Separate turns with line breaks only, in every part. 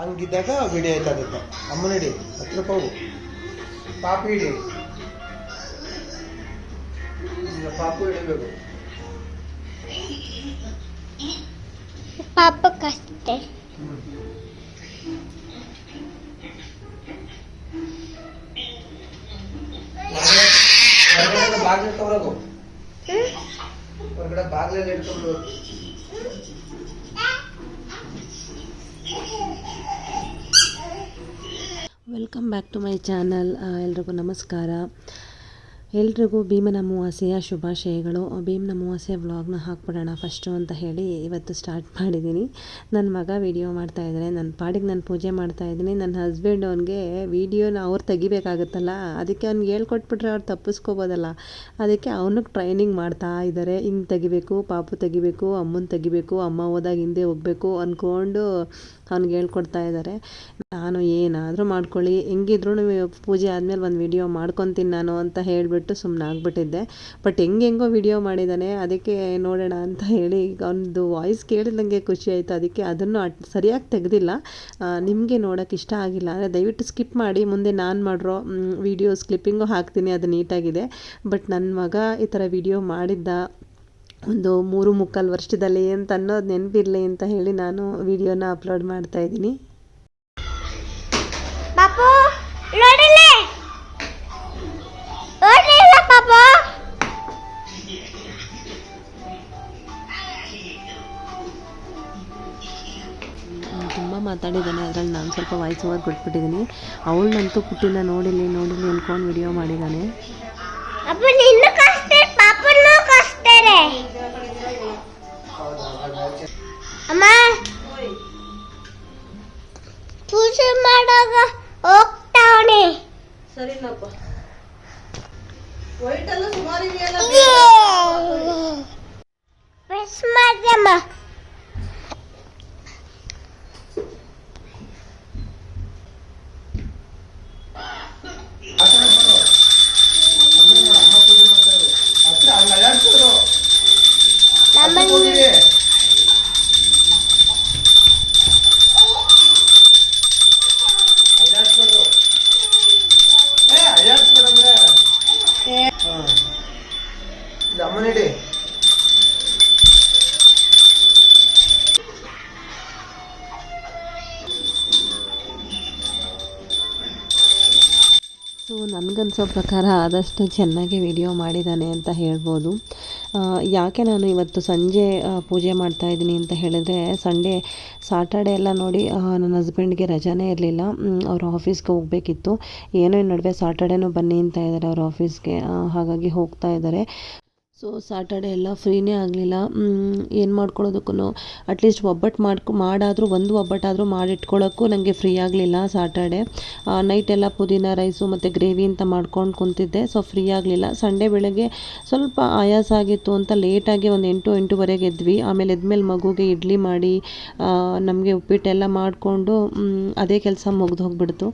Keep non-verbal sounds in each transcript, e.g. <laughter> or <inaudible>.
ಹಂಗಿದ್ದಾಗ video ಆಯ್ತದಕ್ಕೆ ಅಮ್ಮನ ಹಿಡಿ ಹತ್ರಕ್ಕೆ ಹೋಗು ಪಾಪು ಹಿಡಿ ಈಗ ಪಾಪು ಹಿಡಿಬೇಕು
ಪಾಪಕ್ಕಷ್ಟೇ
ಹೊರಗಡೆ ಬಾಗಿಲು ತಗೊಳಗು ಹೊರಗಡೆ ಬಾಗಿಲಲ್ಲಿ ಇಟ್ಕೊಂಡು
welcome back to my channel. ಎಲ್ರಿಗೂ ನಮಸ್ಕಾರ. ಎಲ್ರಿಗೂ ಭೀಮನ ಅಮಾವಾಸ್ಯೆಯ ಶುಭಾಶಯಗಳು. ಭೀಮನ ಅಮಾವಾಸ್ಯೆ ವ್ಲಾಗ್ನ ಹಾಕ್ಬಿಡೋಣ ಫಸ್ಟು ಅಂತ ಹೇಳಿ ಇವತ್ತು ಸ್ಟಾರ್ಟ್ ಮಾಡಿದ್ದೀನಿ. ನನ್ನ ಮಗ ವಿಡಿಯೋ ಮಾಡ್ತಾ ಇದ್ದಾರೆ ನನ್ನ ಪಾಡಿಗೆ ನಾನು ಪೂಜೆ ಮಾಡ್ತಾ ಇದ್ದೀನಿ ನನ್ನ ಹಸ್ಬೆಂಡ್ ಅವನಿಗೆ ವೀಡಿಯೋನ ಅವ್ರು ತೆಗಿಬೇಕಾಗುತ್ತಲ್ಲ? ಅದಕ್ಕೆ ಅವ್ನಿಗೆ ಹೇಳ್ಕೊಟ್ಬಿಟ್ರೆ ಅವ್ರು ತಪ್ಪಿಸ್ಕೋಬೋದಲ್ಲ? ಅದಕ್ಕೆ ಅವನಿಗೆ ಟ್ರೈನಿಂಗ್ ಮಾಡ್ತಾ ಇದ್ದಾರೆ ಹಿಂಗೆ ತೆಗಿಬೇಕು, ಪಾಪು ತೆಗಿಬೇಕು, ಅಮ್ಮನ ತೆಗಿಬೇಕು, ಅಮ್ಮ ಹೋದಾಗ ಹಿಂದೆ ಹೋಗಬೇಕು ಅಂದ್ಕೊಂಡು ಅವ್ನಿಗೆ ಹೇಳ್ಕೊಡ್ತಾ ಇದ್ದಾರೆ ನಾನು ಏನಾದರೂ ಮಾಡ್ಕೊಳ್ಳಿ, ಹೆಂಗಿದ್ರು ಪೂಜೆ ಆದಮೇಲೆ ಒಂದು ವಿಡಿಯೋ ಮಾಡ್ಕೊತೀನಿ ನಾನು ಅಂತ ಹೇಳಿಬಿಟ್ಟು ಸುಮ್ಮನೆ ಆಗ್ಬಿಟ್ಟಿದ್ದೆ. ಬಟ್ ಹೆಂಗೆಂಗೋ ವಿಡಿಯೋ ಮಾಡಿದ್ದಾನೆ ಅದಕ್ಕೆ ನೋಡೋಣ ಅಂತ ಹೇಳಿ ಅವನದು ವಾಯ್ಸ್ ಕೇಳಿದಂಗೆ ಖುಷಿ ಆಯಿತು. ಅದಕ್ಕೆ ಅದನ್ನು ಸರಿಯಾಗಿ ತೆಗೆದಿಲ್ಲ. ನಿಮಗೆ ನೋಡೋಕೆ ಇಷ್ಟ ಆಗಿಲ್ಲ. ಅಂದರೆ ದಯವಿಟ್ಟು ಸ್ಕಿಪ್ ಮಾಡಿ, ಮುಂದೆ ನಾನು ಮಾಡಿರೋ ವೀಡಿಯೋಸ್ ಕ್ಲಿಪ್ಪಿಂಗು ಹಾಕ್ತೀನಿ, ಅದು ನೀಟಾಗಿದೆ ಬಟ್ ನನ್ನ ಮಗ ಈ ಥರ ವಿಡಿಯೋ ಮಾಡಿದ್ದ ಒಂದು ಮೂರು ಮುಕ್ಕಾಲು ವರ್ಷದಲ್ಲಿ ಅಂತ ಅನ್ನೋದು ನೆನಪಿರಲಿ ಅಂತ ಹೇಳಿ ನಾನು ವಿಡಿಯೋನ ಅಪ್ಲೋಡ್ ಮಾಡ್ತಾ ಇದ್ದೀನಿ. ತುಂಬ ಮಾತಾಡಿದ್ದಾನೆ ಅದರಲ್ಲಿ ನಾನು ಸ್ವಲ್ಪ ವಾಯ್ಸ್ ಓವರ್ ಕೊಟ್ಬಿಟ್ಟಿದ್ದೀನಿ ಅವಳನ್ನಂತೂ ಪುಟ್ಟಿನ ನೋಡಿಲಿ ನೋಡಿಲಿ ಅಂದ್ಕೊಂಡು ವಿಡಿಯೋ ಮಾಡಿದ್ದಾನೆ
ಅಪ್ಪ ನಿನ್ನ ಕಸ್ತಾರೆ ಪಾಪನ್ನು ಕಸ್ತಾರೆ ಅಮ್ಮ ಪೂಜೆ ಮಾಡಾಗ ಹೋಗ್ತಾವಣೆ
ಸರಿನಪ್ಪ.
ಸುಮಾರು ಮಾಡ್ದಮ್ಮ
ನನಗನ್ಸೋ ಪ್ರಕಾರ ಆದಷ್ಟು ಚೆನ್ನಾಗಿ ವಿಡಿಯೋ ಮಾಡಿದ್ದಾನೆ ಅಂತ ಹೇಳ್ಬೋದು. ಯಾಕೆ ನಾನು ಇವತ್ತು ಸಂಜೆ ಪೂಜೆ ಮಾಡ್ತಾ ಇದ್ದೀನಿ ಅಂತ ಹೇಳಿದ್ರೆ, ಸಂಡೇ ಸಾಟರ್ಡೆ ಎಲ್ಲ ನೋಡಿ ನನ್ನ ಹಸ್ಬೆಂಡ್ಗೆ ರಜಾನೇ ಇರಲಿಲ್ಲ. ಅವ್ರ ಆಫೀಸ್ಗೆ ಹೋಗಬೇಕಿತ್ತು. ಏನೋ ಈ ನಡುವೆ ಸಾಟರ್ಡೇನೂ ಬನ್ನಿ ಅಂತ ಇದ್ದಾರೆ ಅವ್ರ ಆಫೀಸ್ಗೆ ಹಾಗಾಗಿ ಹೋಗ್ತಾ ಇದ್ದಾರೆ. ಸೊ ಸಾಟರ್ಡೆ ಎಲ್ಲ ಫ್ರೀನೇ ಆಗಲಿಲ್ಲ. ಏನು ಮಾಡ್ಕೊಳ್ಳೋದಕ್ಕೂ ಅಟ್ಲೀಸ್ಟ್ ಒಬ್ಬಟ್ಟು ಮಾಡ್ಕೊ, ಮಾಡಾದರೂ, ಒಂದು ಒಬ್ಬಟ್ಟಾದರೂ ಮಾಡಿಟ್ಕೊಳ್ಳೋಕ್ಕೂ ನನಗೆ ಫ್ರೀ ಆಗಲಿಲ್ಲ ಸಾಟರ್ಡೆ ನೈಟ್ ಎಲ್ಲ ಪುದೀನ ರೈಸು ಮತ್ತು ಗ್ರೇವಿ ಅಂತ ಮಾಡ್ಕೊಂಡು ಕುಂತಿದ್ದೆ. ಸೊ ಫ್ರೀ ಆಗಲಿಲ್ಲ. ಸಂಡೇ ಬೆಳಗ್ಗೆ ಸ್ವಲ್ಪ ಆಯಾಸ ಆಗಿತ್ತು ಅಂತ ಲೇಟಾಗಿ ಒಂದು ಎಂಟು, ಎಂಟೂವರೆಗೆ ಎದ್ವಿ. ಆಮೇಲೆ ಎದ್ಮೇಲೆ ಮಗುಗೆ ಇಡ್ಲಿ ಮಾಡಿ ನಮಗೆ ಉಪ್ಪಿಟ್ಟೆಲ್ಲ ಮಾಡಿಕೊಂಡು ಅದೇ ಕೆಲಸ ಮುಗ್ದು ಹೋಗ್ಬಿಡ್ತು.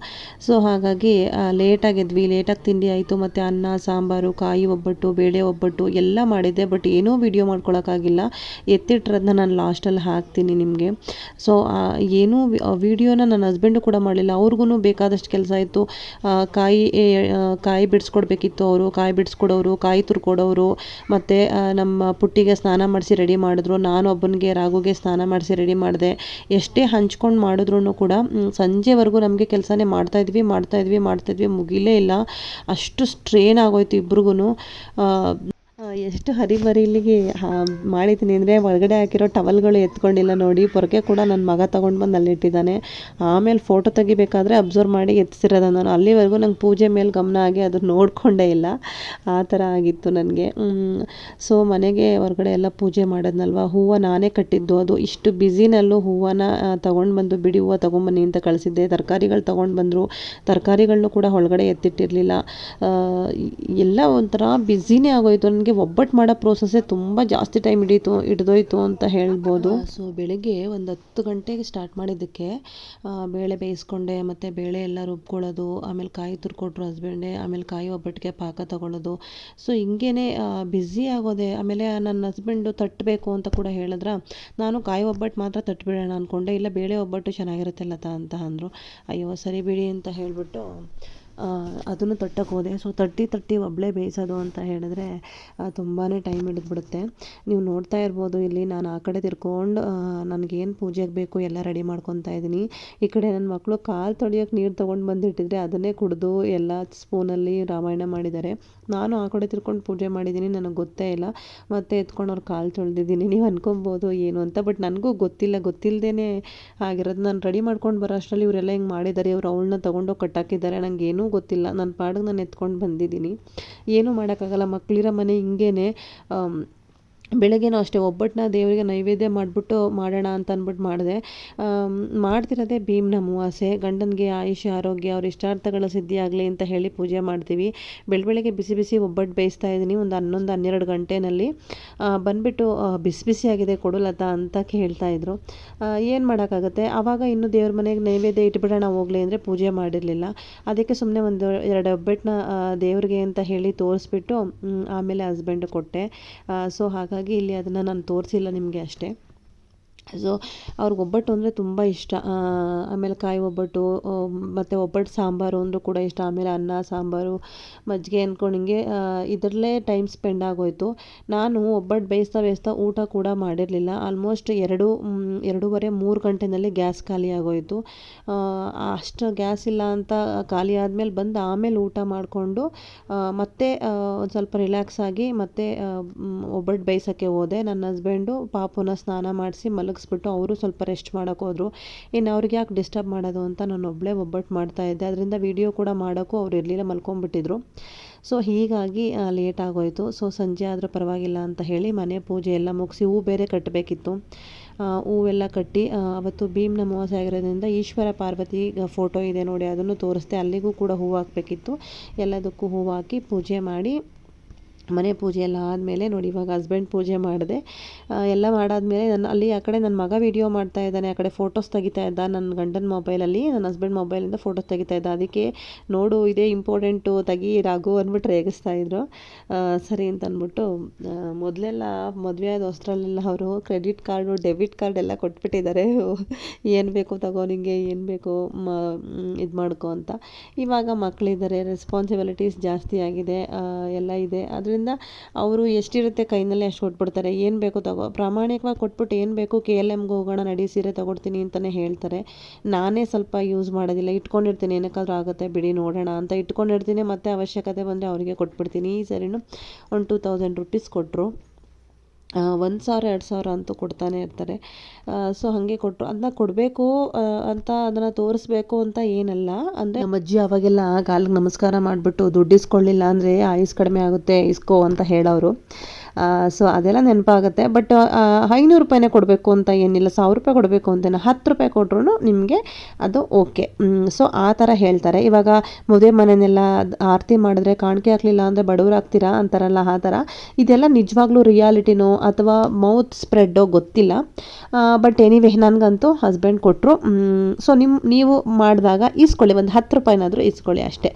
ಸೊ ಹಾಗಾಗಿ ಲೇಟಾಗಿ ಎದ್ವಿ. ಲೇಟಾಗಿ ತಿಂಡಿ ಆಯಿತು. ಮತ್ತು ಅನ್ನ, ಸಾಂಬಾರು, ಕಾಯಿ ಒಬ್ಬಟ್ಟು, ಬೇಳೆ ಒಬ್ಬಟ್ಟು, ಎಲ್ಲ ಮಾಡಿದ್ದೆ ಬಟ್ ಏನೂ ವಿಡಿಯೋ ಮಾಡ್ಕೊಳಕ್ಕಾಗಿಲ್ಲ. ಎತ್ತಿಟ್ಟಿರೋದನ್ನ ನಾನು ಲಾಸ್ಟಲ್ಲಿ ಹಾಕ್ತೀನಿ ನಿಮಗೆ. ಸೊ ಏನೂ ವಿಡಿಯೋನ ನನ್ನ ಹಸ್ಬೆಂಡು ಕೂಡ ಮಾಡಲಿಲ್ಲ. ಅವ್ರಿಗೂ ಬೇಕಾದಷ್ಟು ಕೆಲಸ ಇತ್ತು. ಕಾಯಿ ಕಾಯಿ ಬಿಡಿಸ್ಕೊಡ್ಬೇಕಿತ್ತು ಅವರು. ಕಾಯಿ ಬಿಡಿಸ್ಕೊಡೋರು, ಕಾಯಿ ತುರ್ಕೊಡೋರು. ಮತ್ತು ನಮ್ಮ ಪುಟ್ಟಿಗೆ ಸ್ನಾನ ಮಾಡಿಸಿ ರೆಡಿ ಮಾಡಿದ್ರು. ನಾನು ಒಬ್ಬನಿಗೆ ರಾಗುಗೆ ಸ್ನಾನ ಮಾಡಿಸಿ ರೆಡಿ ಮಾಡಿದೆ. ಎಷ್ಟೇ ಹಂಚ್ಕೊಂಡು ಮಾಡಿದ್ರು ಕೂಡ ಸಂಜೆವರೆಗೂ ನಮಗೆ ಕೆಲಸನೇ ಮಾಡ್ತಾಯಿದ್ವಿ ಮಾಡ್ತಾಯಿದ್ವಿ ಮಾಡ್ತಾಯಿದ್ವಿ ಮುಗಿಲೇ ಇಲ್ಲ. ಅಷ್ಟು ಸ್ಟ್ರೇನ್ ಆಗೋಯ್ತು ಇಬ್ರಿಗೂ ಎಷ್ಟು ಹರಿಬರಿಲಿಗೆ ಮಾಡಿದ್ದೀನಿ ಅಂದರೆ ಒಳಗಡೆ ಹಾಕಿರೋ ಟವಲ್ಗಳು ಎತ್ಕೊಂಡಿಲ್ಲ ನೋಡಿ. ಪೊರಕೆ ಕೂಡ ನನ್ನ ಮಗ ತಗೊಂಡು ಬಂದು ಅಲ್ಲಿ ಇಟ್ಟಿದ್ದಾನೆ ಆಮೇಲೆ ಫೋಟೋ ತೆಗಿಬೇಕಾದ್ರೆ ಅಬ್ಸರ್ವ್ ಮಾಡಿ ಎತ್ತಿಸಿರೋದು ನಾನು. ಅಲ್ಲಿವರೆಗೂ ನಂಗೆ ಪೂಜೆ ಮೇಲೆ ಗಮನ ಆಗಿ ಅದನ್ನ ನೋಡಿಕೊಂಡೇ ಇಲ್ಲ. ಆ ಥರ ಆಗಿತ್ತು ನನಗೆ. ಸೊ ಮನೆಗೆ ಹೊರಗಡೆ ಎಲ್ಲ ಪೂಜೆ ಮಾಡೋದ್ನಲ್ವ? ಹೂವು ನಾನೇ ಕಟ್ಟಿದ್ದು. ಅದು ಇಷ್ಟು ಬ್ಯುಸಿನಲ್ಲೂ ಹೂವನ್ನ ತೊಗೊಂಡು ಬಂದು ಬಿಡಿ, ಹೂವು ತೊಗೊಂಬನ್ನಿ ಅಂತ ಕಳಿಸಿದ್ದೆ. ತರಕಾರಿಗಳು ತೊಗೊಂಡು ಬಂದರು. ತರಕಾರಿಗಳನ್ನೂ ಕೂಡ ಒಳಗಡೆ ಎತ್ತಿಟ್ಟಿರಲಿಲ್ಲ. ಎಲ್ಲ ಒಂಥರ ಬ್ಯುಸಿನೇ ಆಗೋಯ್ತು. ನನಗೆ ಒಬ್ಬಟ್ಟು ಮಾಡೋ ಪ್ರೋಸೆಸ್ಸೇ ತುಂಬ ಜಾಸ್ತಿ ಟೈಮ್ ಹಿಡೀತು, ಹಿಡಿದೋಯ್ತು ಅಂತ ಹೇಳ್ಬೋದು. ಸೊ ಬೆಳಗ್ಗೆ ಒಂದು ಹತ್ತು ಗಂಟೆಗೆ ಸ್ಟಾರ್ಟ್ ಮಾಡಿದ್ದಕ್ಕೆ ಬೇಳೆ ಬೇಯಿಸ್ಕೊಂಡೆ, ಮತ್ತು ಬೇಳೆ ಎಲ್ಲ ರುಬ್ಕೊಳ್ಳೋದು, ಆಮೇಲೆ ಕಾಯಿ ತುರ್ಕೊಟ್ರು ಹಸ್ಬೆಂಡೆ ಆಮೇಲೆ ಕಾಯಿ ಒಬ್ಬಟ್ಟಿಗೆ ಪಾಕ ತಗೊಳ್ಳೋದು. ಸೊ ಹಿಂಗೇ ಬ್ಯುಸಿ ಆಗೋದೆ, ಆಮೇಲೆ ನನ್ನ ಹಸ್ಬೆಂಡು ತಟ್ಟಬೇಕು ಅಂತ ಕೂಡ ಹೇಳಿದ್ರ, ನಾನು ಕಾಯಿ ಒಬ್ಬಟ್ಟು ಮಾತ್ರ ತಟ್ಬಿಡೋಣ ಅಂದ್ಕೊಂಡೆ ಇಲ್ಲ ಬೇಳೆ ಒಬ್ಬಟ್ಟು ಚೆನ್ನಾಗಿರುತ್ತೆ ಲತಾ ಅಂತ ಅಂದರು. ಅಯ್ಯೋ ಸರಿ ಬಿಡಿ ಅಂತ ಹೇಳಿಬಿಟ್ಟು ಅದನ್ನು ತಟ್ಟಕ್ಕೆ ಹೋದೆ. ಸೊ ತಟ್ಟಿ ತಟ್ಟಿ ಒಬ್ಬಳೇ ಬೇಯಿಸೋದು ಅಂತ ಹೇಳಿದ್ರೆ ತುಂಬಾ ಟೈಮ್ ಹಿಡಿದ್ಬಿಡುತ್ತೆ. ನೀವು ನೋಡ್ತಾ ಇರ್ಬೋದು, ಇಲ್ಲಿ ನಾನು ಆ ಕಡೆ ತಿರ್ಕೊಂಡು ನನಗೇನು ಪೂಜೆಗೆ ಬೇಕು ಎಲ್ಲ ರೆಡಿ ಮಾಡ್ಕೊತಾ ಇದ್ದೀನಿ. ಈ ಕಡೆ ನನ್ನ ಮಕ್ಕಳು ಕಾಲು ತೊಳಿಯೋಕೆ ನೀರು ತೊಗೊಂಡು ಬಂದಿಟ್ಟಿದ್ರೆ ಅದನ್ನೇ ಕುಡಿದು ಎಲ್ಲ ಸ್ಪೂನಲ್ಲಿ ರಾಮಾಯಣ ಮಾಡಿದ್ದಾರೆ. ನಾನು ಆ ಕಡೆ ತಿರ್ಕೊಂಡು ಪೂಜೆ ಮಾಡಿದ್ದೀನಿ, ನನಗೆ ಗೊತ್ತೇ ಇಲ್ಲ. ಮತ್ತೆ ಎತ್ಕೊಂಡು ಅವ್ರು ಕಾಲು ತೊಳೆದಿದ್ದೀನಿ. ನೀವು ಅನ್ಕೊಬೋದು ಏನು ಅಂತ ಬಟ್ ನನಗೂ ಗೊತ್ತಿಲ್ಲ. ಗೊತ್ತಿಲ್ಲದೇ ಆಗಿರೋದು ನಾನು ರೆಡಿ ಮಾಡ್ಕೊಂಡು ಬರೋ ಅಷ್ಟರಲ್ಲಿ ಇವರೆಲ್ಲ ಹಿಂಗೆ ಮಾಡಿದ್ದಾರೆ ಇವ್ರು ಅವಳನ್ನ ತೊಗೊಂಡೋಗಿ ಕಟ್ಟಾಕಿದ್ದಾರೆ. ನಂಗೆ ಏನೂ ಗೊತ್ತಿಲ್ಲ. ನನ್ನ ಪಾಡಿಗೆ ನಾನು ಎತ್ಕೊಂಡು ಬಂದಿದ್ದೀನಿ. ಏನೂ ಮಾಡೋಕ್ಕಾಗಲ್ಲ. ಮಕ್ಕಳಿರೋ ಮನೆ ಹಿಂಗೇನೆ ಬೆಳಗ್ಗೆನೂ ಅಷ್ಟೇ ಒಬ್ಬಟ್ಟನ್ನ ದೇವರಿಗೆ ನೈವೇದ್ಯ ಮಾಡಿಬಿಟ್ಟು ಮಾಡೋಣ ಅಂತ ಅಂದ್ಬಿಟ್ಟು ಮಾಡಿದೆ. ಮಾಡ್ತಿರೋದೇ ಭೀಮ್ನ ಅಮಾವಾಸ್ಯೆ ಗಂಡನಿಗೆ ಆಯುಷ್, ಆರೋಗ್ಯ, ಅವ್ರ ಇಷ್ಟಾರ್ಥಗಳ ಸಿದ್ಧಿ ಆಗಲಿ ಅಂತ ಹೇಳಿ ಪೂಜೆ ಮಾಡ್ತೀವಿ. ಬೆಳ ಬೆಳಗ್ಗೆ ಬಿಸಿ ಬಿಸಿ ಒಬ್ಬಟ್ಟು ಬೇಯಿಸ್ತಾ ಇದ್ದೀನಿ, ಒಂದು ಹನ್ನೊಂದು, ಹನ್ನೆರಡು ಗಂಟೆನಲ್ಲಿ. ಬಂದುಬಿಟ್ಟು ಬಿಸಿ ಬಿಸಿಯಾಗಿದೆ ಕೊಡು ಅಂತ ಕೇಳ್ತಾ ಇದ್ರು. ಏನು ಮಾಡೋಕ್ಕಾಗುತ್ತೆ? ಆವಾಗ ಇನ್ನು ದೇವ್ರ ಮನೆಗೆ ನೈವೇದ್ಯ ಇಟ್ಬಿಡೋಣ ಹೋಗ್ಲಿ ಅಂದರೆ ಪೂಜೆ ಮಾಡಿರಲಿಲ್ಲ. ಅದಕ್ಕೆ ಸುಮ್ಮನೆ ಒಂದು ಎರಡು ಒಬ್ಬಟ್ಟನ್ನ ದೇವ್ರಿಗೆ ಅಂತ ಹೇಳಿ ತೋರಿಸ್ಬಿಟ್ಟು ಆಮೇಲೆ ಹಸ್ಬೆಂಡ್ ಕೊಟ್ಟೆ. ಸೊ ಹಾಗಾಗಿ ಇಲ್ಲಿ ಅದನ್ನು ನಾನು ತೋರಿಸಿಲ್ಲ ನಿಮಗೆ ಅಷ್ಟೇ. ಸೊ ಅವ್ರಿಗೆ ಒಬ್ಬಟ್ಟು ಅಂದರೆ ತುಂಬ ಇಷ್ಟ. ಆಮೇಲೆ ಕಾಯಿ ಒಬ್ಬಟ್ಟು ಮತ್ತು ಒಬ್ಬಟ್ಟು ಸಾಂಬಾರು ಅಂದರೂ ಕೂಡ ಇಷ್ಟ. ಆಮೇಲೆ ಅನ್ನ, ಸಾಂಬಾರು, ಮಜ್ಜಿಗೆ ಅಂದ್ಕೊಂಡು ಹಿಂಗೆ ಇದರಲ್ಲೇ ಟೈಮ್ ಸ್ಪೆಂಡ್ ಆಗೋಯಿತು. ನಾನು ಒಬ್ಬಟ್ಟು ಬೇಯಿಸ್ತಾ ಬೇಯಿಸ್ತಾ ಊಟ ಕೂಡ ಮಾಡಿರಲಿಲ್ಲ. ಆಲ್ಮೋಸ್ಟ್ ಎರಡು ಎರಡೂವರೆ, ಮೂರು ಗಂಟೆನಲ್ಲಿ ಗ್ಯಾಸ್ ಖಾಲಿ ಆಗೋಯಿತು. ಅಷ್ಟು ಗ್ಯಾಸ್ ಇಲ್ಲ ಅಂತ ಖಾಲಿ ಆದಮೇಲೆ ಬಂದು ಆಮೇಲೆ ಊಟ ಮಾಡಿಕೊಂಡು ಮತ್ತೆ ಒಂದು ಸ್ವಲ್ಪ ರಿಲ್ಯಾಕ್ಸ್ ಆಗಿ ಮತ್ತೆ ಒಬ್ಬಟ್ಟು ಬೇಯಿಸೋಕ್ಕೆ ಹೋದೆ. ನನ್ನ ಹಸ್ಬೆಂಡು ಪಾಪುನ ಸ್ನಾನ ಮಾಡಿಸಿ ಮಲಗಿಸ್ಬಿಟ್ಟು ಅವರು ಸ್ವಲ್ಪ ರೆಸ್ಟ್ ಮಾಡೋಕೆ ಇನ್ನು ಅವ್ರಿಗೆ ಯಾಕೆ ಡಿಸ್ಟರ್ಬ್ ಮಾಡೋದು ಅಂತ ನಾನು ಒಬ್ಬಳೇ ಒಬ್ಬಟ್ಟು ಮಾಡ್ತಾ ಇದ್ದೆ. ಅದರಿಂದ ವಿಡಿಯೋ ಕೂಡ ಮಾಡೋಕ್ಕೂ ಅವ್ರು ಇರಲಿಲ್ಲ, ಮಲ್ಕೊಂಡ್ಬಿಟ್ಟಿದ್ರು. ಸೊ ಹೀಗಾಗಿ ಲೇಟ್ ಆಗೋಯಿತು. ಸೊ ಸಂಜೆ ಆದರೂ ಪರವಾಗಿಲ್ಲ ಅಂತ ಹೇಳಿ ಮನೆ ಪೂಜೆ ಎಲ್ಲ ಮುಗಿಸಿ ಹೂ ಬೇರೆ ಕಟ್ಟಬೇಕಿತ್ತು ಹೂವೆಲ್ಲ ಕಟ್ಟಿ ಅವತ್ತು ಭೀಮ್ನ ಅಮಾವಾಸ್ಯೆ ಆಗಿರೋದ್ರಿಂದ ಈಶ್ವರ ಪಾರ್ವತಿ ಫೋಟೋ ಇದೆ ನೋಡಿ ಅದನ್ನು ತೋರಿಸ್ದೆ. ಅಲ್ಲಿಗೂ ಕೂಡ ಹೂವು ಹಾಕಬೇಕಿತ್ತು. ಎಲ್ಲದಕ್ಕೂ ಹೂವು ಹಾಕಿ ಪೂಜೆ ಮಾಡಿ ಮನೆ ಪೂಜೆ ಎಲ್ಲ ಆದಮೇಲೆ ನೋಡಿ ಇವಾಗ ಹಸ್ಬೆಂಡ್ ಪೂಜೆ ಮಾಡಿದೆ. ಎಲ್ಲ ಮಾಡಾದಮೇಲೆ ನನ್ನ ಅಲ್ಲಿ ಆ ಕಡೆ ನನ್ನ ಮಗ ವಿಡಿಯೋ ಮಾಡ್ತಾ ಇದ್ದಾನೆ, ಆ ಕಡೆ ಫೋಟೋಸ್ ತೆಗಿತಾ ಇದ್ದ. ನನ್ನ ಗಂಡನ ಮೊಬೈಲಲ್ಲಿ ನನ್ನ ಹಸ್ಬೆಂಡ್ ಮೊಬೈಲಿಂದ ಫೋಟೋಸ್ ತೆಗಿತಾ ಇದ್ದ. ಅದಕ್ಕೆ ನೋಡು, ಇದೇ ಇಂಪಾರ್ಟೆಂಟು ತೆಗಿ ರಾಘು ಅಂದ್ಬಿಟ್ಟು ರೇಗಿಸ್ತಾ ಇದ್ರು. ಸರಿ ಅಂತ ಅಂದ್ಬಿಟ್ಟು ಮೊದಲೆಲ್ಲ ಮದುವೆ ಆದ ಹೊಸ್ಟ್ರಲ್ಲೆಲ್ಲ ಅವರು ಕ್ರೆಡಿಟ್ ಕಾರ್ಡು ಡೆಬಿಟ್ ಕಾರ್ಡ್ ಎಲ್ಲ ಕೊಟ್ಬಿಟ್ಟಿದ್ದಾರೆ. ಏನು ಬೇಕು ತಗೋ ನಿಂಗೆ, ಏನು ಬೇಕು ಮ, ಇದು ಮಾಡ್ಕೊ ಅಂತ. ಇವಾಗ ಮಕ್ಕಳಿದ್ದಾರೆ ರೆಸ್ಪಾನ್ಸಿಬಿಲಿಟೀಸ್ ಜಾಸ್ತಿ ಆಗಿದೆ ಎಲ್ಲ ಇದೆ. ಅದರಿಂದ ಅವರು ಎಷ್ಟಿರುತ್ತೆ ಕೈನಲ್ಲಿ ಅಷ್ಟು ಕೊಟ್ಬಿಡ್ತಾರೆ. ಏನು ಬೇಕು ತಗೋ. ಪ್ರಾಮಾಣಿಕವಾಗಿ ಕೊಟ್ಬಿಟ್ಟು ಏನು ಬೇಕು ಕೆ ಎಲ್ ಎಮ್ಗೆ ಹೋಗೋಣ, ನಡಿ ಸೀರೆ ತಗೊಡ್ತೀನಿ ಅಂತಲೇ ಹೇಳ್ತಾರೆ. ನಾನೇ ಸ್ವಲ್ಪ ಯೂಸ್ ಮಾಡೋದಿಲ್ಲ. ಇಟ್ಕೊಂಡಿರ್ತೀನಿ. ಏನಕ್ಕಾದ್ರೂ ಆಗುತ್ತೆ ಬಿಡಿ, ನೋಡೋಣ ಅಂತ ಇಟ್ಕೊಂಡಿರ್ತೀನಿ. ಮತ್ತೆ ಅವಶ್ಯಕತೆ ಬಂದರೆ ಅವರಿಗೆ ಕೊಟ್ಬಿಡ್ತೀನಿ. ಈ ಸರಿನೂ ಒಂದು ಟೂ ತೌಸಂಡ್ ರುಪೀಸ್ ಕೊಟ್ಟರು ಒಂದು ಸಾವಿರ, ಎರಡು ಸಾವಿರ ಅಂತೂ ಕೊಡ್ತಾನೆ ಇರ್ತಾರೆ. ಸೊ ಹಾಗೆ ಕೊಟ್ಟರು ಅದನ್ನ ಕೊಡಬೇಕು ಅಂತ ಅದನ್ನು ತೋರಿಸ್ಬೇಕು ಅಂತ ಏನಲ್ಲ. ಅಂದರೆ ನಮ್ಮ ಅಜ್ಜಿ ಅವಾಗೆಲ್ಲ ಕಾಲಿಗೆ ನಮಸ್ಕಾರ ಮಾಡಿಬಿಟ್ಟು ದುಡ್ಡು ಇಸ್ಕೊಳ್ಳಿಲ್ಲ ಅಂದರೆ ಆಯುಸ್ ಕಡಿಮೆ ಆಗುತ್ತೆ, ಇಸ್ಕೋ ಅಂತ ಹೇಳೋರು. ಸೊ ಅದೆಲ್ಲ ನೆನಪಾಗುತ್ತೆ. ಬಟ್ ಐನೂರು ರೂಪಾಯಿನೇ ಕೊಡಬೇಕು ಅಂತ ಏನಿಲ್ಲ, ಸಾವಿರ ರೂಪಾಯಿ ಕೊಡಬೇಕು ಅಂತೇನೋ ಹತ್ತು ರೂಪಾಯಿ ಕೊಟ್ರು ನಿಮಗೆ ಅದು ಓಕೆ ಸೊ ಆ ಥರ ಹೇಳ್ತಾರೆ. ಇವಾಗ ಮದುವೆ ಮನೆಯನ್ನೆಲ್ಲ ಆರತಿ ಮಾಡಿದ್ರೆ ಕಾಣಿಕೆ ಹಾಕ್ಲಿಲ್ಲ ಅಂದರೆ ಬಡವರಾಗ್ತೀರಾ ಅಂತಾರಲ್ಲ, ಆ ಥರ. ಇದೆಲ್ಲ ನಿಜವಾಗ್ಲೂ ರಿಯಾಲಿಟಿನೋ ಅಥವಾ ಮೌತ್ ಸ್ಪ್ರೆಡ್ಡೋ ಗೊತ್ತಿಲ್ಲ. ಬಟ್ ಎನಿವೆ ನನಗಂತೂ ಹಸ್ಬೆಂಡ್ ಕೊಟ್ಟರು ಸೊ ನಿಮ್ಮ ನೀವು ಮಾಡಿದಾಗ ಇಸ್ಕೊಳ್ಳಿ ಒಂದು ಹತ್ತು ರೂಪಾಯಿನಾದರೂ ಇಸ್ಕೊಳ್ಳಿ ಅಷ್ಟೇ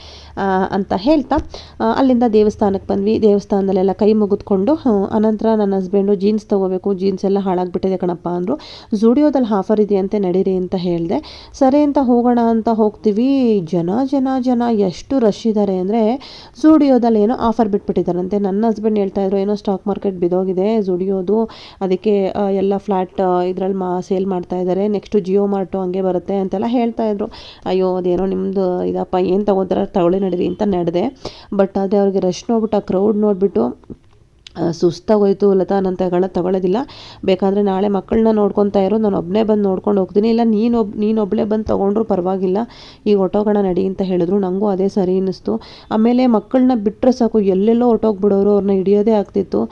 ಅಂತ ಹೇಳ್ತಾ ಅಲ್ಲಿಂದ ದೇವಸ್ಥಾನಕ್ಕೆ ಬಂದ್ವಿ. ದೇವಸ್ಥಾನದಲ್ಲೆಲ್ಲ ಕೈ ಮುಗಿದ್ಕೊಂಡು ಅನಂತರ ನನ್ನ ಹಸ್ಬೆಂಡು ಜೀನ್ಸ್ ತೊಗೋಬೇಕು ಜೀನ್ಸ್ ಎಲ್ಲ ಹಾಳಾಗ್ಬಿಟ್ಟಿದೆ ಕಣಪ್ಪ ಅಂದರು. ಝುಡಿಯೋದಲ್ಲಿ ಆಫರ್ ಇದೆಯಂತೆ ನಡೀರಿ ಅಂತ ಹೇಳಿದೆ. ಸರಿ ಅಂತ ಹೋಗೋಣ ಅಂತ ಹೋಗ್ತೀವಿ. ಜನ ಜನ ಜನ ಎಷ್ಟು ರಶ್ ಇದ್ದಾರೆ ಅಂದರೆ ಝುಡಿಯೋದಲ್ಲಿ ಏನೋ ಆಫರ್ ಬಿಟ್ಬಿಟ್ಟಿದ್ದಾರಂತೆ. ನನ್ನ ಹಸ್ಬೆಂಡ್ ಹೇಳ್ತಾ ಇದ್ರು, ಏನೋ ಸ್ಟಾಕ್ ಮಾರ್ಕೆಟ್ ಬಿದೋಗಿದೆ ಝುಡಿಯೋದು ಅದಕ್ಕೆ ಎಲ್ಲ ಫ್ಲ್ಯಾಟ್ ಇದ್ರಲ್ಲಿ ಮಾ ಸೇಲ್ ಮಾಡ್ತಾ ಇದ್ದಾರೆ ನೆಕ್ಸ್ಟು ಜಿಯೋ ಮಾರ್ಟು ಹಂಗೆ ಬರುತ್ತೆ ಅಂತೆಲ್ಲ ಹೇಳ್ತಾ ಇದ್ರು. ಅಯ್ಯೋ, ಅದೇನೋ ನಿಮ್ಮದು ಇದಪ್ಪ, ಏನು ತಗೋತಾರ, ತಗೊಳ್ಳಿ ನಡೀರಿ ಅಂತ ನಡೆದೆ. ಬಟ್ ಅದೇ ಅವ್ರಿಗೆ ರಶ್ ನೋಡ್ಬಿಟ್ಟು, ಆ ಕ್ರೌಡ್ ನೋಡಿಬಿಟ್ಟು ಸುಸ್ತಾಗೋಯ್ತು, ಲತಾ ನಾನು ತಗೊಳ ತಗೊಳ್ಳೋದಿಲ್ಲ ಬೇಕಾದರೆ ನಾಳೆ ಮಕ್ಕಳನ್ನ ನೋಡ್ಕೊತಾ ಇರೋ, ನಾನು ಒಬ್ಬನೇ ಬಂದು ನೋಡ್ಕೊಂಡು ಹೋಗ್ತೀನಿ. ಇಲ್ಲ, ನೀನು ಒಬ್, ನೀನು ಒಬ್ಬಳೇ ಬಂದು ತೊಗೊಂಡ್ರು ಪರವಾಗಿಲ್ಲ. ಈಗ ಹೊಟ್ಟೋಗೋಣ ನಡಿ ಅಂತ ಹೇಳಿದ್ರು. ನನಗೂ ಅದೇ ಸರಿ ಅನ್ನಿಸ್ತು. ಆಮೇಲೆ ಮಕ್ಕಳನ್ನ ಬಿಟ್ಟರೆ ಸಾಕು. ಎಲ್ಲೆಲ್ಲೋ ಹೊಟ್ಟೋಗ್ಬಿಡೋರು ಅವ್ರನ್ನ ಹಿಡಿಯೋದೇ ಆಗ್ತಿತ್ತು.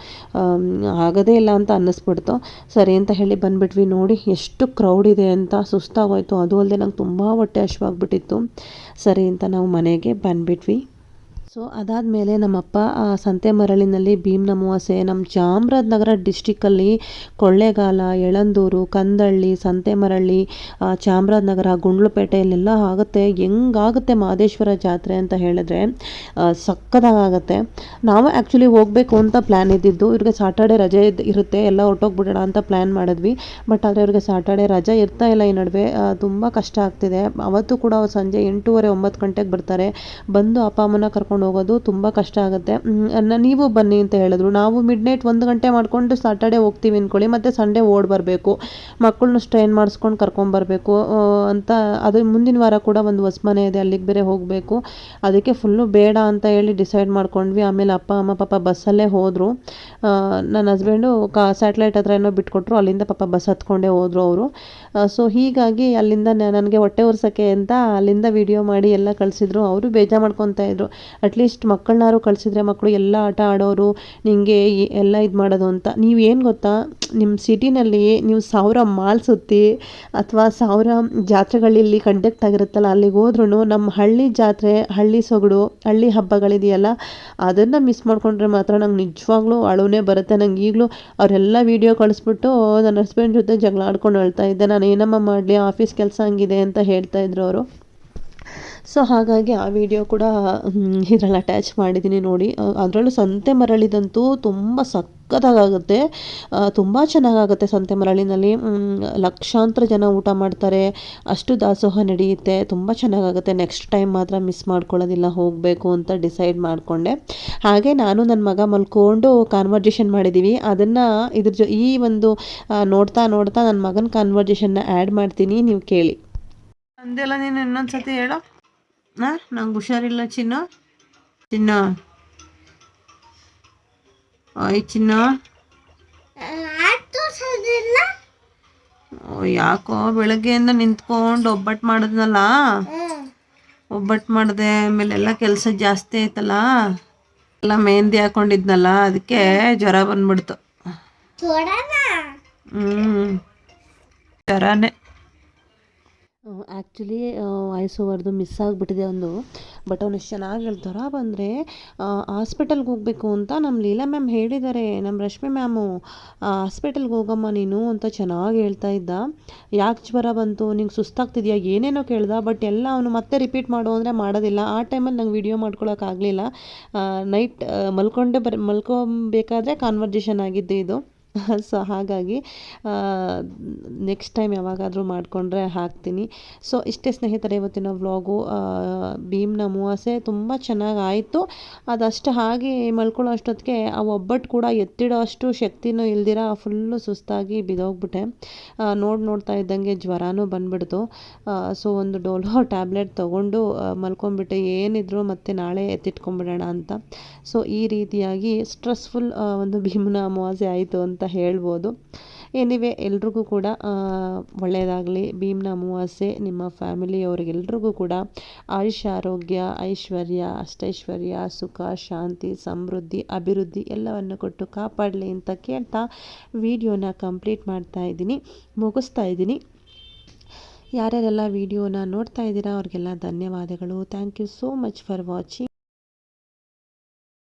ಆಗೋದೇ ಇಲ್ಲ ಅಂತ ಅನ್ನಿಸ್ಬಿಡ್ತು. ಸರಿ ಅಂತ ಹೇಳಿ ಬಂದುಬಿಟ್ವಿ. ನೋಡಿ, ಎಷ್ಟು ಕ್ರೌಡ್ ಇದೆ ಅಂತ. ಸುಸ್ತಾಗೋಯ್ತು. ಅದು ಅಲ್ಲದೆ ನಂಗೆ ತುಂಬ ಹೊಟ್ಟೆ ಹಶ್ವಾಗಿಬಿಟ್ಟಿತ್ತು. ಸರಿ ಅಂತ ನಾವು ಮನೆಗೆ ಬಂದುಬಿಟ್ವಿ. ಸೊ ಅದಾದಮೇಲೆ ನಮ್ಮಪ್ಪ ಆ, ಸಂತೆ ಮರಳಿನಲ್ಲಿ ಭೀಮ್ನ ಅಮಾವಾಸ್ಯೆ ನಮ್ಮ ಚಾಮರಾಜನಗರ ಡಿಸ್ಟಿಕ್ಕಲ್ಲಿ ಕೊಳ್ಳೇಗಾಲ ಎಳಂದೂರು ಕಂದಳ್ಳಿ ಸಂತೆ ಮರಳಿ ಚಾಮರಾಜನಗರ ಗುಂಡ್ಲುಪೇಟೆಯಲ್ಲೆಲ್ಲ ಆಗುತ್ತೆ. ಹೆಂಗಾಗುತ್ತೆ ಮಹದೇಶ್ವರ ಜಾತ್ರೆ ಅಂತ ಹೇಳಿದ್ರೆ ಸಕ್ಕದಾಗುತ್ತೆ ನಾವು ಆ್ಯಕ್ಚುಲಿ ಹೋಗಬೇಕು ಅಂತ ಪ್ಲ್ಯಾನ್ ಇದ್ದಿದ್ದು. ಇವ್ರಿಗೆ ಸಾಟರ್ಡೆ ರಜೆ ಇರುತ್ತೆ. ಎಲ್ಲ ಹೊರ್ಟೋಗ್ಬಿಡೋಣ ಅಂತ ಪ್ಲ್ಯಾನ್ ಮಾಡಿದ್ವಿ. ಬಟ್ ಆದರೆ ಇವ್ರಿಗೆ ಸಾಟರ್ಡೆ ರಜೆ ಇರ್ತಾ ಇಲ್ಲ ಈ ನಡುವೆ. ತುಂಬ ಕಷ್ಟ ಆಗ್ತಿದೆ. ಅವತ್ತು ಕೂಡ ಅವ್ರು ಸಂಜೆ ಎಂಟೂವರೆ ಒಂಬತ್ತು ಗಂಟೆಗೆ ಬರ್ತಾರೆ. ಬಂದು ಅಪ್ಪ ಅಮ್ಮನ ಕರ್ಕೊಂಡು ಹೋಗೋದು ತುಂಬ ಕಷ್ಟ ಆಗುತ್ತೆ. ನೀವು ಬನ್ನಿ ಅಂತ ಹೇಳಿದ್ರು. ನಾವು ಮಿಡ್ ನೈಟ್ ಒಂದು ಗಂಟೆ ಮಾಡ್ಕೊಂಡು ಸಾಟರ್ಡೆ ಹೋಗ್ತೀವಿ ಅಂದ್ಕೊಳ್ಳಿ ಮತ್ತು ಸಂಡೇ ಓಡ್ ಬರಬೇಕು. ಮಕ್ಕಳನ್ನ ಸ್ಟ್ರೈನ್ ಮಾಡಿಸ್ಕೊಂಡು ಕರ್ಕೊಂಬರ್ಬೇಕು ಅಂತ, ಅದು ಮುಂದಿನ ವಾರ ಕೂಡ ಒಂದು ಹೊಸ ಮನೆ ಇದೆ, ಅಲ್ಲಿಗೆ ಬೇರೆ ಹೋಗಬೇಕು. ಅದಕ್ಕೆ ಫುಲ್ಲು ಬೇಡ ಅಂತ ಹೇಳಿ ಡಿಸೈಡ್ ಮಾಡ್ಕೊಂಡ್ವಿ. ಆಮೇಲೆ ಅಪ್ಪ, ಅಮ್ಮ, ಪಾಪ ಬಸ್ಸಲ್ಲೇ ಹೋದರು. ನನ್ನ ಹಸ್ಬೆಂಡು ಕಾ ಸ್ಯಾಟ್ಲೈಟ್ ಹತ್ರ ಏನೋ ಬಿಟ್ಕೊಟ್ರು. ಅಲ್ಲಿಂದ ಪಾಪ ಬಸ್ ಹತ್ಕೊಂಡೇ ಹೋದರು ಅವರು. ಸೊ ಹೀಗಾಗಿ ಅಲ್ಲಿಂದ ನನಗೆ ಹೊಟ್ಟೆ ಉರ್ಸೋಕ್ಕೆ ಅಂತ ಅಲ್ಲಿಂದ ವಿಡಿಯೋ ಮಾಡಿ ಎಲ್ಲ ಕಳಿಸಿದ್ರು. ಅವರು ಬೇಜಾರು ಮಾಡ್ಕೊತಾ ಇದ್ರು. ಅಟ್ಲೀಸ್ಟ್ ಮಕ್ಕಳನ್ನಾರು ಕಳಿಸಿದ್ರೆ ಮಕ್ಕಳು ಎಲ್ಲ ಆಟ ಆಡೋರು ನಿಮಗೆ ಎಲ್ಲ ಇದು ಮಾಡೋದು ಅಂತ. ನೀವು ಏನು ಗೊತ್ತಾ? ನಿಮ್ಮ ಸಿಟಿನಲ್ಲಿ ನೀವು ಸಾವಿರ ಮಾಲ್ ಸುತ್ತಿ ಅಥವಾ ಸಾವಿರ ಜಾತ್ರೆಗಳಲ್ಲಿ ಕಂಡಕ್ಟ್ ಆಗಿರುತ್ತಲ್ಲ, ಅಲ್ಲಿಗೆ ಹೋದ್ರೂ ನಮ್ಮ ಹಳ್ಳಿ ಜಾತ್ರೆ, ಹಳ್ಳಿ ಸೊಗಡು, ಹಳ್ಳಿ ಹಬ್ಬಗಳಿದೆಯಲ್ಲ, ಅದನ್ನು ಮಿಸ್ ಮಾಡ್ಕೊಂಡ್ರೆ ಮಾತ್ರ ನಂಗೆ ನಿಜವಾಗ್ಲೂ ಅಳುನೇ ಬರುತ್ತೆ. ನಂಗೆ ಈಗಲೂ ಅವರೆಲ್ಲ ವೀಡಿಯೋ ಕಳಿಸ್ಬಿಟ್ಟು ನನ್ನ ಹಸ್ಬೆಂಡ್ ಜೊತೆ ಜಗಳ ಆಡ್ಕೊಂಡು ಹೇಳ್ತಾ ಇದ್ದೆ. ನಾನು ಏನಮ್ಮ ಮಾಡಲಿ? ಆಫೀಸ್ ಕೆಲಸ ಹಂಗಿದೆ ಅಂತ ಹೇಳ್ತಾ ಇದ್ರು ಅವರು. ಸೊ ಹಾಗಾಗಿ ಆ ವಿಡಿಯೋ ಕೂಡ ಇದ್ರಲ್ಲಿ ಅಟ್ಯಾಚ್ ಮಾಡಿದ್ದೀನಿ ನೋಡಿ. ಅದರಲ್ಲೂ ಸಂತೆ ಮರಳಿದಂತೂ ತುಂಬ ಸಕ್ಕತ್ತಾಗುತ್ತೆ ತುಂಬ ಚೆನ್ನಾಗಾಗುತ್ತೆ ಸಂತೆ ಮರಳಿನಲ್ಲಿ. ಲಕ್ಷಾಂತರ ಜನ ಊಟ ಮಾಡ್ತಾರೆ. ಅಷ್ಟು ದಾಸೋಹ ನಡೆಯುತ್ತೆ. ತುಂಬ ಚೆನ್ನಾಗಾಗುತ್ತೆ. ನೆಕ್ಸ್ಟ್ ಟೈಮ್ ಮಾತ್ರ ಮಿಸ್ ಮಾಡ್ಕೊಳ್ಳೋದಿಲ್ಲ, ಹೋಗಬೇಕು ಅಂತ ಡಿಸೈಡ್ ಮಾಡಿಕೊಂಡೆ. ಹಾಗೆ ನಾನು ನನ್ನ ಮಗ ಮಲ್ಕೊಂಡು ಕಾನ್ವರ್ಜೇಷನ್ ಮಾಡಿದ್ದೀವಿ ಅದನ್ನು ಇದ್ರ ಜೊ, ಈ ಒಂದು ನೋಡ್ತಾ ನೋಡ್ತಾ ನನ್ನ ಮಗನ ಕಾನ್ವರ್ಜೇಷನ್ನ ಆ್ಯಡ್ ಮಾಡ್ತೀನಿ. ನೀವು ಕೇಳಿ. ಅಂದೆಲ್ಲ ನೀನು ಇನ್ನೊಂದು ಸತಿ ಹೇಳೋ. ನಂಗೆ ಹುಷಾರಿಲ್ಲ ಚಿನ್ನ. ಚಿನ್ನ. ಓಯ್ ಚಿನ್ನ. ಯಾಕೋ ಬೆಳಗ್ಗೆಯಿಂದ ನಿಂತ್ಕೊಂಡು ಒಬ್ಬಟ್ಟು ಮಾಡಿದ್ನಲ್ಲ? ಒಬ್ಬಟ್ಟು ಮಾಡಿದೆ ಆಮೇಲೆ ಎಲ್ಲ ಕೆಲಸ ಜಾಸ್ತಿ ಆಯ್ತಲ್ಲ? ಎಲ್ಲ ಮೆಹಂದಿ ಹಾಕೊಂಡಿದ್ನಲ್ಲ ಅದಕ್ಕೆ ಜ್ವರ ಬಂದ್ಬಿಡ್ತು.
ಹ್ಮ್.
ಹ್ಞೂ ಜ್ವರನೇ. ಆ್ಯಕ್ಚುಲಿ ವಾಯ್ಸ್ ಓವರ್ದು ಮಿಸ್ ಆಗಿಬಿಟ್ಟಿದೆ ಒಂದು. ಬಟ್ ಅವ್ನು ಎಷ್ಟು ಚೆನ್ನಾಗಿ ಹೇಳ್ತಾರ ಬಂದರೆ ಹಾಸ್ಪಿಟಲ್ಗೆ ಹೋಗಬೇಕು ಅಂತ ನಮ್ಮ ಲೀಲಾ ಮ್ಯಾಮ್ ಹೇಳಿದ್ದಾರೆ ನಮ್ಮ ರಶ್ಮಿ ಮ್ಯಾಮು ಹಾಸ್ಪಿಟಲ್ಗೆ ಹೋಗಮ್ಮ ನೀನು ಅಂತ ಚೆನ್ನಾಗಿ ಹೇಳ್ತಾ ಇದ್ದ. ಯಾಕೆ ಜ್ವರ ಬಂತು? ನಿಂಗೆ ಸುಸ್ತಾಗ್ತಿದ್ಯಾ? ಏನೇನೋ ಕೇಳ್ದ ಬಟ್ ಎಲ್ಲ ಅವನು ಮತ್ತೆ ರಿಪೀಟ್ ಮಾಡು ಅಂದರೆ ಮಾಡೋದಿಲ್ಲ. ಆ ಟೈಮಲ್ಲಿ ನಂಗೆ ವಿಡಿಯೋ ಮಾಡ್ಕೊಳೋಕ್ಕಾಗಲಿಲ್ಲ ನೈಟ್ ಮಲ್ಕೊಂಡೆ ಬರ್, ಮಲ್ಕೊಬೇಕಾದ್ರೆ ಕಾನ್ವರ್ಜೇಷನ್ ಆಗಿದ್ದು ಇದು. <laughs> ಸೊ ಹಾಗಾಗಿ ನೆಕ್ಸ್ಟ್ ಟೈಮ್ ಯಾವಾಗಾದರೂ ಮಾಡಿಕೊಂಡ್ರೆ ಹಾಕ್ತೀನಿ. ಸೊ ಇಷ್ಟೇ ಸ್ನೇಹಿತರೆ, ಇವತ್ತಿನ ವ್ಲಾಗು ಭೀಮ್ನ ಮೂವಾಸೆ ತುಂಬ ಚೆನ್ನಾಗಿ ಆಯಿತು ಅದಷ್ಟು ಹಾಗೆ ಮಲ್ಕೊಳ್ಳೋ ಅಷ್ಟೊತ್ತಿಗೆ ಆ ಒಬ್ಬಟ್ಟು ಕೂಡ ಎತ್ತಿಡೋ ಅಷ್ಟು ಶಕ್ತಿನೂ ಇಲ್ದಿರ ಫುಲ್ಲು ಸುಸ್ತಾಗಿ ಬಿದೋಗ್ಬಿಟ್ಟೆ. ನೋಡಿ ನೋಡ್ತಾ ಇದ್ದಂಗೆ ಜ್ವರನೂ ಬಂದ್ಬಿಡ್ತು. ಸೊ ಒಂದು ಡೋಲೋ <laughs> ಟ್ಯಾಬ್ಲೆಟ್ ತೊಗೊಂಡು ಮಲ್ಕೊಂಡ್ಬಿಟ್ಟೆ. ಏನಿದ್ರು ಮತ್ತೆ ನಾಳೆ ಎತ್ತಿಟ್ಕೊಂಡ್ಬಿಡೋಣ ಅಂತ. ಸೊ ಈ ರೀತಿಯಾಗಿ ಸ್ಟ್ರೆಸ್ಫುಲ್ ಒಂದು ಭೀಮ್ನ ಅಮಾವಾಸ್ಯೆ ಆಯಿತು ಅಂತ ಹೇಳ್ಬೋದು. ಎನಿವೆ ಎಲ್ರಿಗೂ ಕೂಡ ಒಳ್ಳೆಯದಾಗಲಿ ಭೀಮ್ನ ಅಮಾವಾಸ್ಯೆ ನಿಮ್ಮ ಫ್ಯಾಮಿಲಿಯವ್ರಿಗೆಲ್ರಿಗೂ ಕೂಡ ಆಯುಷ್, ಆರೋಗ್ಯ, ಐಶ್ವರ್ಯ, ಅಷ್ಟೈಶ್ವರ್ಯ, ಸುಖ, ಶಾಂತಿ, ಸಮೃದ್ಧಿ, ಅಭಿವೃದ್ಧಿ ಎಲ್ಲವನ್ನು ಕೊಟ್ಟು ಕಾಪಾಡಲಿ ಅಂತ ಕೇಳ್ತಾ ವಿಡಿಯೋನ ಕಂಪ್ಲೀಟ್ ಮಾಡ್ತಾ ಇದ್ದೀನಿ, ಮುಗಿಸ್ತಾ ಇದ್ದೀನಿ. ಯಾರ್ಯಾರೆಲ್ಲ ವಿಡಿಯೋನ ನೋಡ್ತಾ ಇದ್ದೀರಾ, ಅವ್ರಿಗೆಲ್ಲ ಧನ್ಯವಾದಗಳು. Thank you so much for watching